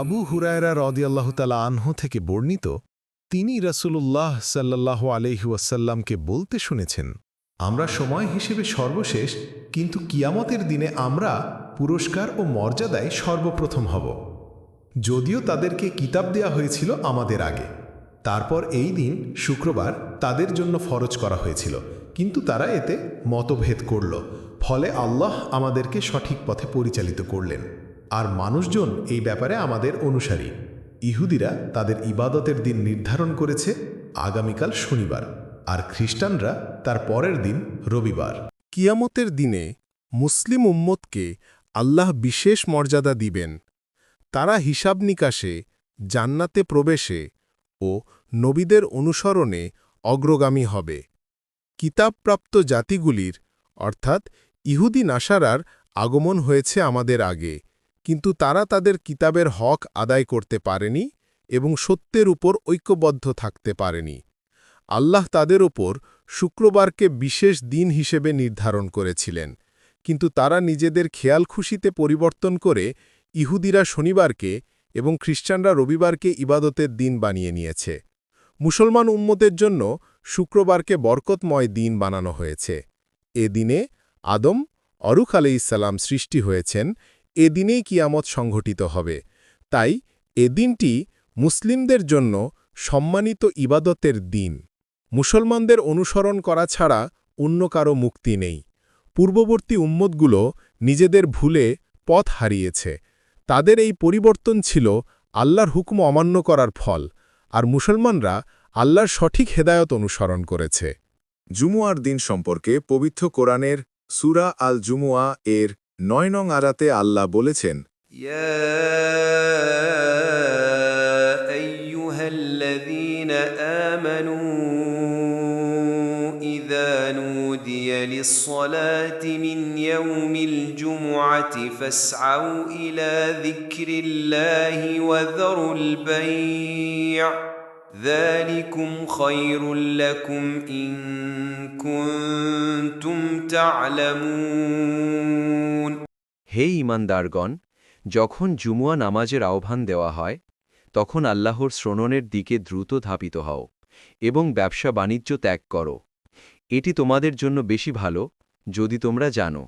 আবু হুরায়রা রদিয়াল্লাহ তালা আনহু থেকে বর্ণিত, তিনি রাসূলুল্লাহ সাল্লাহ আলহিউসাল্লামকে বলতে শুনেছেন, আমরা সময় হিসেবে সর্বশেষ, কিন্তু কিয়ামতের দিনে আমরা পুরস্কার ও মর্যাদায় সর্বপ্রথম হব। যদিও তাদেরকে কিতাব দেয়া হয়েছিল আমাদের আগে। তারপর এই দিন, শুক্রবার, তাদের জন্য ফরজ করা হয়েছিল, কিন্তু তারা এতে মতভেদ করল। ফলে আল্লাহ আমাদেরকে সঠিক পথে পরিচালিত করলেন। আর মানুষজন এই ব্যাপারে আমাদের অনুসারী। ইহুদিরা তাদের ইবাদতের দিন নির্ধারণ করেছে আগামীকাল শনিবার, আর খ্রিস্টানরা তার পরের দিন রবিবার। কিয়ামতের দিনে মুসলিম উম্মতকে আল্লাহ বিশেষ মর্যাদা দিবেন। তারা হিসাব নিকাশে, জান্নাতে প্রবেশে ও নবীদের অনুসরণে অগ্রগামী হবে। কিতাবপ্রাপ্ত জাতিগুলির, অর্থাৎ ইহুদি নাসারার আগমন হয়েছে আমাদের আগে, কিন্তু তারা তাদের কিতাবের হক আদায় করতে পারেনি এবং সত্যের উপর ঐক্যবদ্ধ থাকতে পারেনি। আল্লাহ তাদের ওপর শুক্রবারকে বিশেষ দিন হিসেবে নির্ধারণ করেছিলেন, কিন্তু তারা নিজেদের খেয়াল খুশিতে পরিবর্তন করে ইহুদিরা শনিবারকে এবং খ্রিস্টানরা রবিবারকে ইবাদতের দিন বানিয়ে নিয়েছে। মুসলমান উম্মতের জন্য শুক্রবারকে বরকতময় দিন বানানো হয়েছে। এ দিনে আদম, অরুখ আলাইসাল্লাম সৃষ্টি হয়েছেন এ দিনেই কিয়ামত সংঘটিত হবে। তাই এ দিনটি মুসলিমদের জন্য সম্মানিত ইবাদতের দিন। মুসলমানদের অনুসরণ করা ছাড়া অন্য কারও মুক্তি নেই। পূর্ববর্তী উম্মতগুলো নিজেদের ভুলে পথ হারিয়েছে। তাদের এই পরিবর্তন ছিল আল্লাহর হুকুম অমান্য করার ফল, আর মুসলমানরা আল্লাহর সঠিক হেদায়ত অনুসরণ করেছে। জুমুয়ার দিন সম্পর্কে পবিত্র কোরআনের সুরা আল জুমুয়া এর নয় নং আরাতে আল্লাহ বলেছেন يا أيها الذين آمنوا إذا نودي للصلاة من يوم الجمعة فاسعوا إلى ذكر الله وذروا البيع ذلكم خير لكم إن كنتم تعلمون হে ইমানদারগণ যখন জুমুয়া নামাজের আহ্বান দেওয়া হয় তখন আল্লাহর শ্রণনের দিকে দ্রুত ধাপিত হও এবং ব্যবসা বাণিজ্য ত্যাগ করো এটি তোমাদের জন্য বেশি ভালো যদি তোমরা জানো